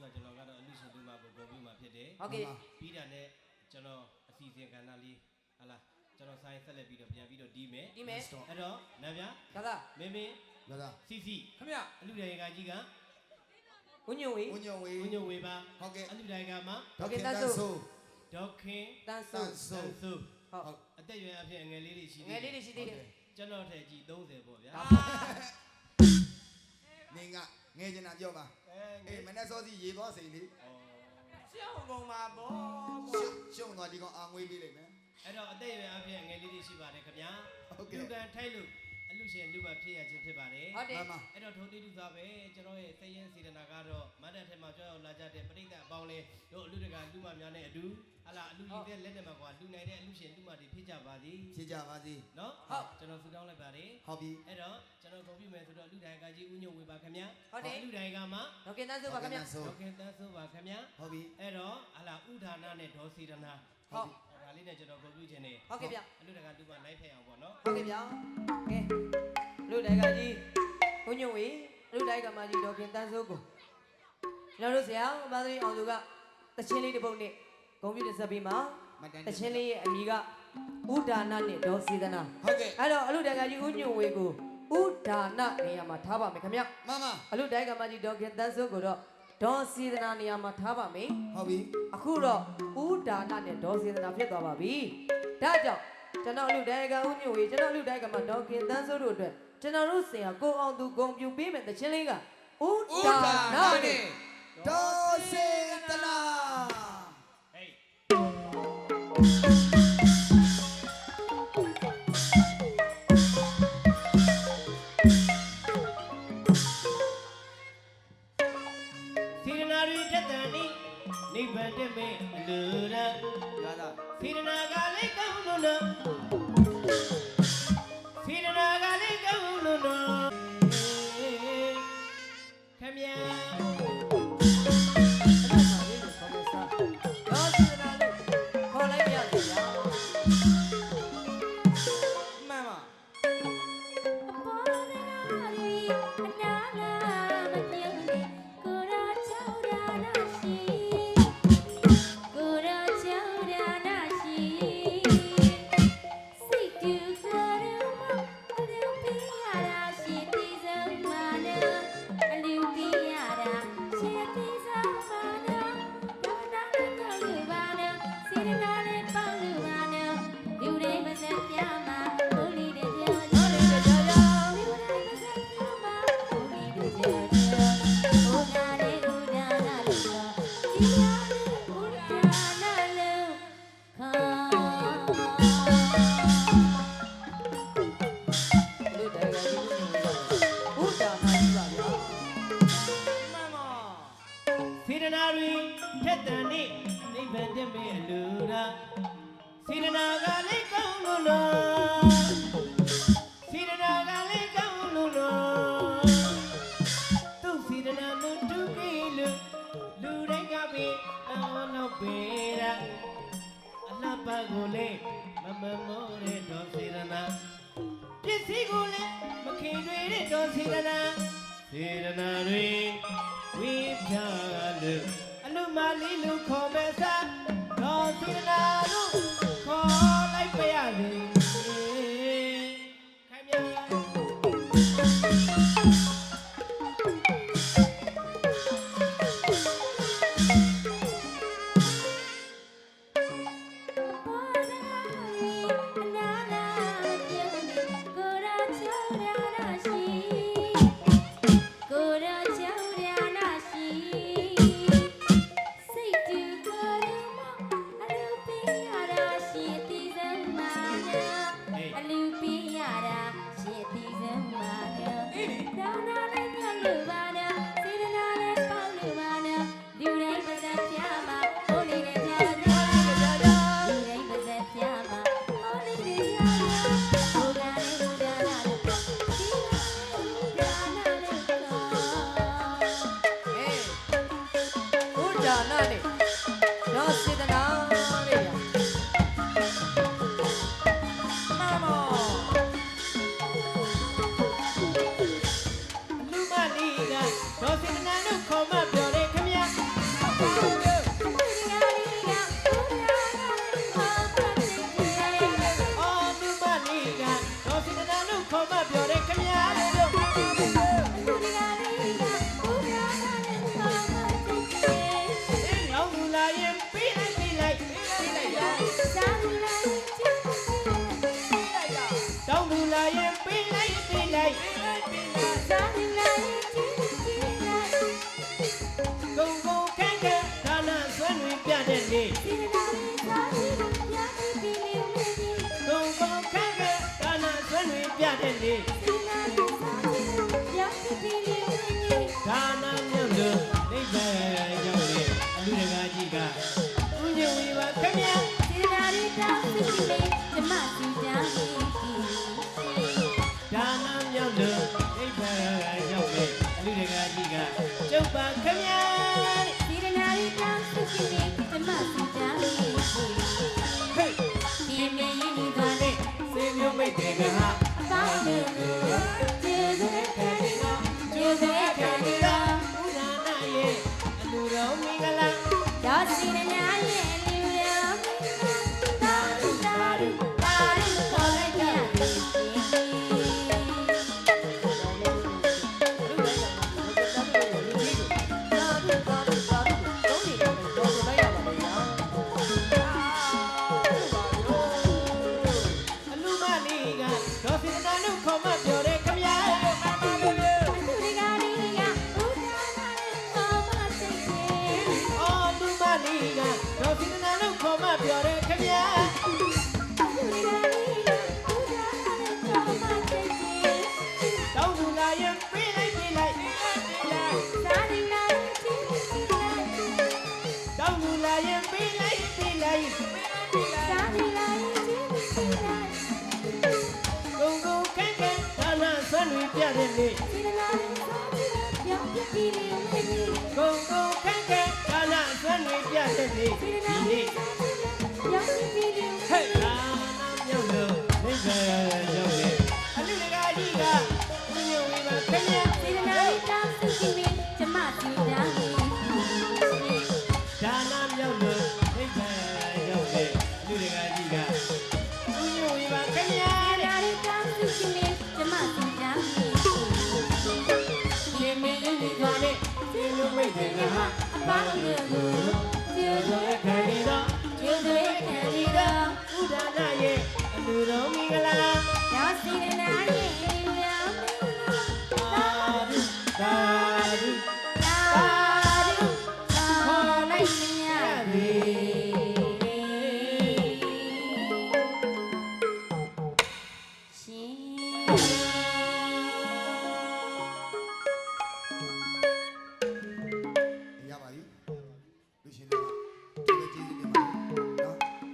မှာကျွန်တော်ကတော့အလူရှင်တူမှာပုံပေါ်ပြီးမှာဖြစ်တယ်ဟုတ်ကဲ့ပြီးတာနဲ့ကျွန်တော်အစီအစဉ်ကဏ္ဍလေးဟာလားကျွန်တော်ဆိုင်ဆက်လက်ပြီးတော့ပြန်ပြီးတော့ဒီမယ်ဒီမဲ့အဲ့တော့နဗျာဒါသာမင်းမင်းလာလာစီစီခမရအလူတိုင်ကကြီးကဝညွန့်ဝေဦးညုံဝေဦးညိုဝေပါဟုတ်ကဲ့အလူတိုင်ကမှာဒေါက်ခင်တန်းဆိုဒေါက်ခင်တန်းတဆိုန်းဆိုဆန်းစုဟုတ်အသက်အရွယ်အဖြစ်အငယ်လေးတွေရှိငယ်လေးတွေရှိသေးတယ်ကျွန်တော်ထက်ကြီး30ပေါ့ဗျာဒါနေက ငယ်ချင်တာပြောပါအဲအေးမနေ့စောစီရေသွားစိန်လေးရှောင်းကုန်ပါဗောရှုံသွားဒီကောင်အာငွေးလေးလိုက်မယ်အဲ့တော့အသက်အရွယ်အဖြစ်အငယ်လေးတွေရှိပါတယ်ခင်ဗျာဟုတ်လူကဲ့ကန်ထိုက်လို့အလူရှင်လူပါဖြစ်ရခြင်းဖြစ်ပါတယ်ဟုတ်တယ်မမအဲ့တော့ထိုတိတုသာပဲကျွန်တော်ရဲ့စိတ်ရင်းစေတနာကတော့မတ်တက်ထဲမှာကြောက်ရောက်လာကြတဲ့ပြိဿအပေါင်းလေးတို့အလူတကာလူမများနဲ့အတူ ဟာလာအလူကြီးတဲ့လက်ထက်မှာကွာလူနိုင်တဲ့အလူရှင်လူမတွေဖြစ်ကြပါသည်ဖြေကြပါစေနော်ဟုတ်ကျွန်တော်ဆူတောင်းလိုက်ပါတယ်ဟုတ်ပြီအဲ့တော့ကျွန်တော်ဂုဏ်ပြုမယ်ဆိုတော့အလူတိုင်းကကြီးဦးညိုဝေပါခင်ဗျာဟုတ်တယ်အလူတိုင်းကမှဒေါက်ခင်တန်းဆိုပါခမရဆိုဒေါခင်တန်းဆိုပါခင်ဗျာဟုတ်ပြီအဲ့တော့ဟာလာဥဒါနာနဲ့ဒေါ်စီရနာဟုတ်ဒါလေးနဲ့ကျွန်တော်ဂုဏ်ပြုခြင်းနဲ့ဟုတ်ကဲ့ဗျအလူတကာလူမလိုက်ဖက်အောင်ပေါ့နော်ဟုတ်ကဲ့ဗျာကဲလူတိုင်ကကြီးဝညွန့်ဝေလူတိုင်ကမကြီးဒေါက်ခင်တန်းဆိုကိုကျွန်တော်တို့ဆရာမသရီအောင်သူကတချင်းလေးတစ်ပုတ်နဲ့ ဂုံပြတဲ့ဇက်ပြီးမှာမတန်တချင်းလေးရဲ့အမည်ကဥဒါနနဲ့ဒေါ်စေတနာဟုတ်ကဲ့အဲ့တော့အလူတိုင်ကကြီးဥညွန့်ဝေကိုဥဒါနနေရာမှာထားပါမယ်ခင်ဗျမမအလူတိုင်ကမကြီးဒေါက်ခင်တန်းဆိုကိုတော့ဒေါ်စေတနာနေရာမှာထားပါမယ်ဟုတ်ပြီအခုတော့ဥဒါနနဲ့ဒေါ်စေတနာဖြစ်သွားပါပြီဒါကြောင့်ကျွန်တော်အလူတိုင်ကဥညွန့်ဝေကျွန်တော်အလူတိုင်ကမဒေါက်ခင်တန်းဆိုတို့အတွက်ကျွန်တော်တို့ဆရာကိုအောင်သူဂုံပြူပေးမယ်တချင်းလေးကဥဒါနနဲ့ဒေါ်စေတနာ နာရီထက်တန်ဤနိဗ္ဗာန်တက်မဲ့အလူရန်စေရနာကလေးကောင်းလို့နော် အလူမလေးလူခေါ်မဲ့စား လိုက်စာနေလိုက်ဂုံဂုံခန့်ခန့်ဒါလန်ဆွမ်းတွင်ပြတဲ့နေ့ဂုံဂုံခန့်ခန့်ဒါလန်ဆွမ်းတွင်ပြတဲ့နေ့ Thank you. ပြတဲ့နေ့ဒီနေ့ဟဲ့လာမြောက်လို့မိဘရောက်လေအလူတကာကြီးကဦးညိုဝေးပါခဏဒါနာ